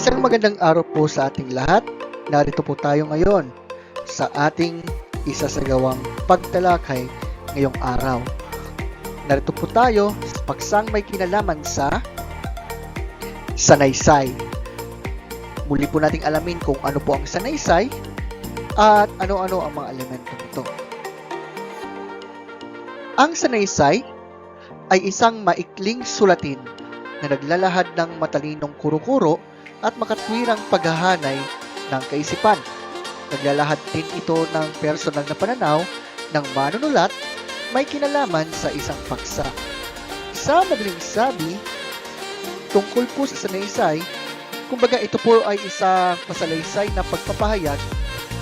Isang magandang araw po sa ating lahat. Narito po tayo ngayon sa ating isasagawang pagtalakay ngayong araw. Narito po tayo sa paksang may kinalaman sa sanaysay. Muli po nating alamin kung ano po ang sanaysay at ano-ano ang mga elemento nito. Ang sanaysay ay isang maikling sulatin na naglalahad ng matalinong kuro-kuro at makatwirang paghahanay ng kaisipan. Naglalahad din ito ng personal na pananaw ng manunulat may kinalaman sa isang paksa. Sa madaling sabi, tungkol po sa sanaysay, kumbaga ito po ay isang masalaysay na pagpapahayag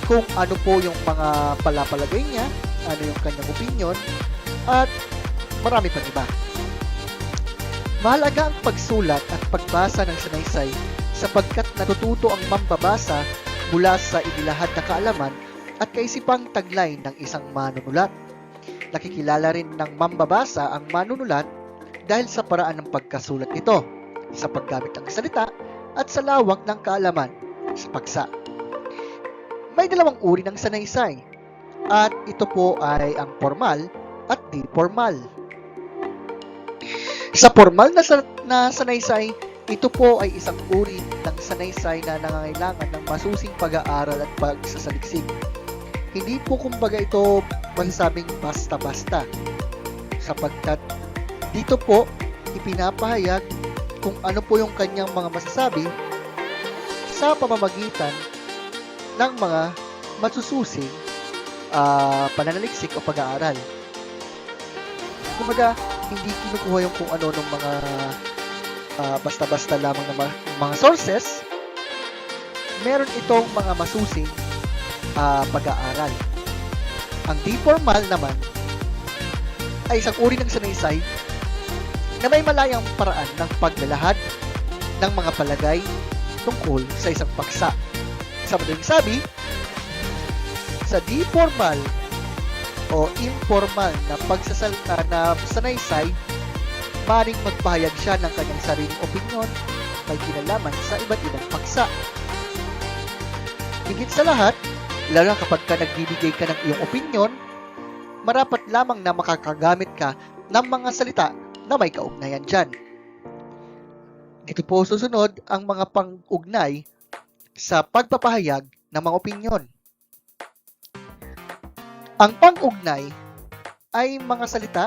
kung ano po yung mga palapalagay niya, ano yung kanyang opinion, at marami pang iba. Mahalaga ang pagsulat at pagbasa ng sanaysay sapagkat natututo ang mambabasa mula sa inilahad na kaalaman at kaisipang taglay ng isang manunulat. Nakikilala rin ng mambabasa ang manunulat dahil sa paraan ng pagkasulat nito, sa paggamit ng salita at sa lawak ng kaalaman sa paksa. May dalawang uri ng sanaysay at ito po ay ang formal at di formal. Sa formal na, sa, na sanaysay, ito po ay isang uri ng sanaysay na nangangailangan ng masusing pag-aaral at pagsasaliksik. Hindi po kumbaga ito masasabing basta-basta sapagkat dito po ipinapahayag kung ano po yung kanyang mga masasabi sa pamamagitan ng mga masususing ah, pananaliksik o pag-aaral. Kumbaga, hindi kinukuha yung kung ano ng mga ah, basta-basta lamang ng mga, sources, meron itong mga masusing ah, pag-aaral. Ang di-formal naman ay isang uri ng sanaysay na may malayang paraan ng paglalahad ng mga palagay tungkol sa isang paksa. Sa madaling sabi, sa di-formal o informal na pagsasalita na sanaysay, maring magpahayag siya ng kanyang sariling opinyon may kinalaman sa iba't ibang paksa. Higit sa lahat, lalo kapag ka nagbibigay ka ng iyong opinyon, marapat lamang na makakagamit ka ng mga salita na may kaugnayan dyan. Dito po susunod ang mga pang-ugnay sa pagpapahayag ng mga opinyon. Ang pang-ugnay ay mga salita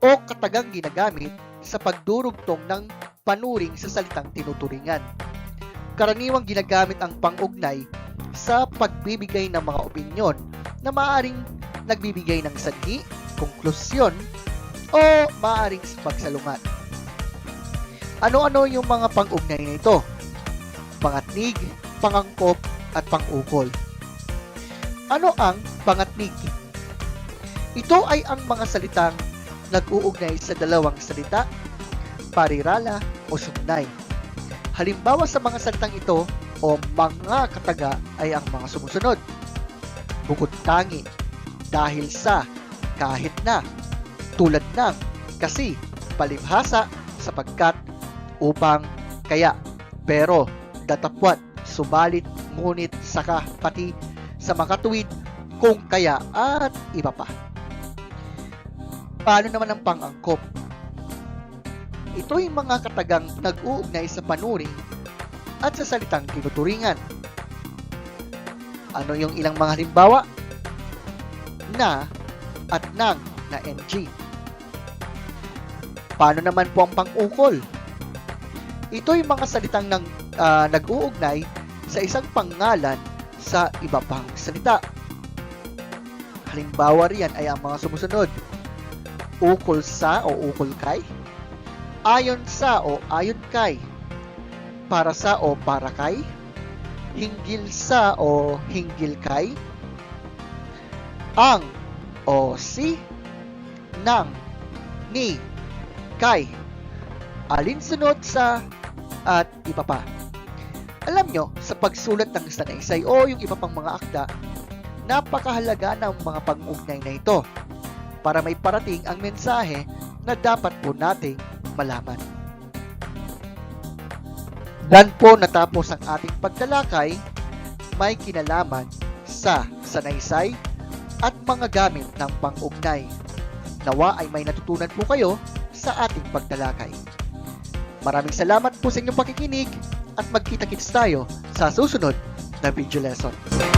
o katagang ginagamit sa pagdurugtong ng panuring sa salitang tinuturingan. Karaniwang ginagamit ang pang-ugnay sa pagbibigay ng mga opinyon na maaaring nagbibigay ng sanhi, konklusyon, o maaaring pagsalungat. Ano-ano yung mga pang-ugnay na ito? Pangatnig, pangangkop, at pang-ukol. Ano ang pangatnig? Ito ay ang mga salitang nag-uugnay sa dalawang salita, parirala o sugnay. Halimbawa sa mga salitang ito o mga kataga ay ang mga sumusunod. Bukod tangi, dahil sa, kahit na, tulad ng, kasi, palibhasa, sapagkat, upang, kaya, pero, datapwat, subalit, ngunit, saka, pati, sa makatuwid, kung kaya, at iba pa. Paano naman ang pang-angkop? Ito yung mga katagang nag-uugnay sa panuring at sa salitang tinuturingan. Ano yung ilang mga halimbawa? Na at nang na NG. Paano naman po ang pang-ukol? Ito yung mga salitang nang, ah, nag-uugnay sa isang pangalan sa iba pang salita. Halimbawa riyan ay ang mga sumusunod. Ukol sa o ukol kay. Ayon sa o ayon kay. Para sa o para kay. Hinggil sa o hinggil kay. Ang o si. Nang. Ni. Kay. Alinsunod sa at iba pa. Alam nyo, sa pagsulat ng sanaysay o yung iba pang mga akda, napakahalaga ng mga pang-ugnay na ito para may parating ang mensahe na dapat po nating malaman. Dan po natapos ang ating pagtalakay, may kinalaman sa sanaysay at mga gamit ng pang-ugnay. Nawa ay may natutunan po kayo sa ating pagtalakay. Maraming salamat po sa inyong pakikinig at magkita-kits tayo sa susunod na video lesson.